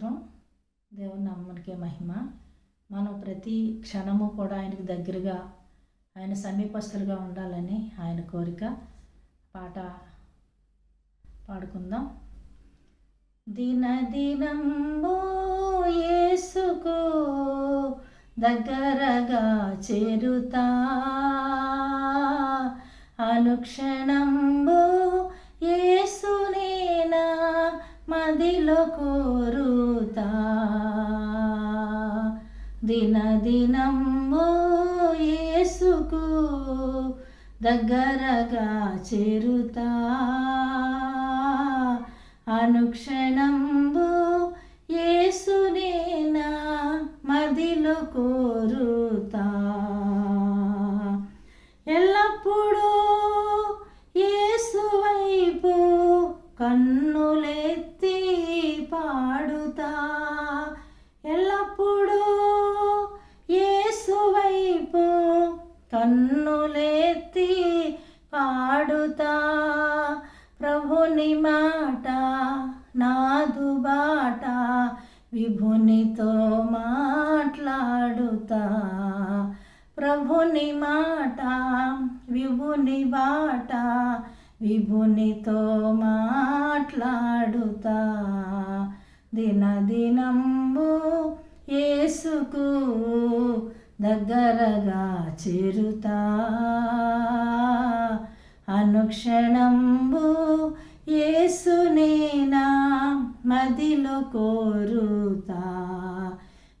స్తోత్రం దేవుని నమ్మనికే మహిమ. మనం ప్రతి క్షణము కూడా ఆయనకు దగ్గరగా ఆయన సమీపస్తులుగా ఉండాలని ఆయన కోరిక. పాట పాడుకుందాం. దిన దినంబో దగ్గరగా చేరుతా. అనుక్షణంబో మదిలో కోరుతా. దిన దినంబు యేసుకు దగ్గరగా చేరుతా. అనుక్షణంబు యేసునేనా మదిలో కోరుతా పాడుతా. ప్రభుని మాట నాదు బాట. విభునితో మాట్లాడుతా. ప్రభుని మాట విభుని బాట. విభునితో మాట్లాడుతా. దినదినంబు ఏసుకు దగ్గరగా చేరుతా. అనుక్షణంబు నేనా మదిలో కోరుతా.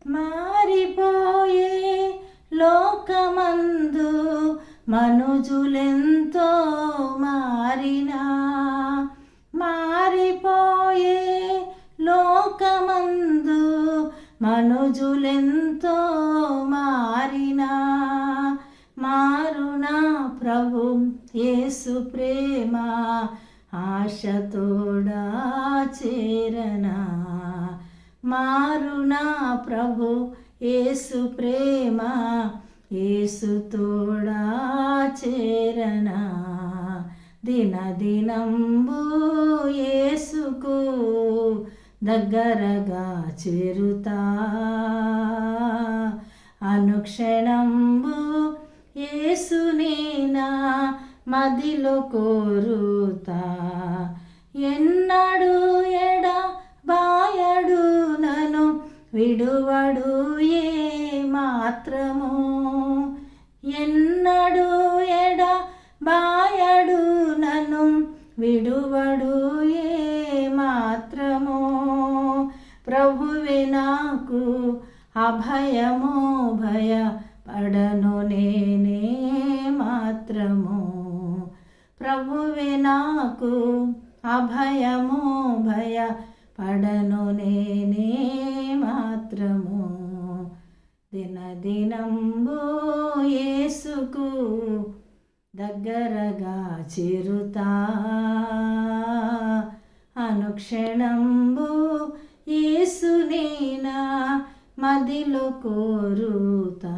మారిపోయే లోకమందు మనుజులెంతో మారినా. మనుజులెంతో మారినా మారునా ప్రభు యేసు ప్రేమ ఆశతోడా చేరనా. మారునా ప్రభు యేసు ప్రేమ యేసు తోడా చేరనా. దిన దినంబు దగ్గరగా చేరుతా. అనుక్షణంబు ఏసునేనా మదిలో కోరుతా. ఎన్నడు ఎడ బాయడు నను విడువడు ఏ మాత్రము. ఎన్నడు ఎడ బాయడు నను విడువడు ఏ అభయము భయ పడను నేనే మాత్రము. ప్రభువే నాకు అభయము భయ పడను నేనే మాత్రము. దినదినంబు యేసుకు దగ్గరగా చిరుతా. అనుక్షణంబు యేసునేనా మదిలో కోరుతా.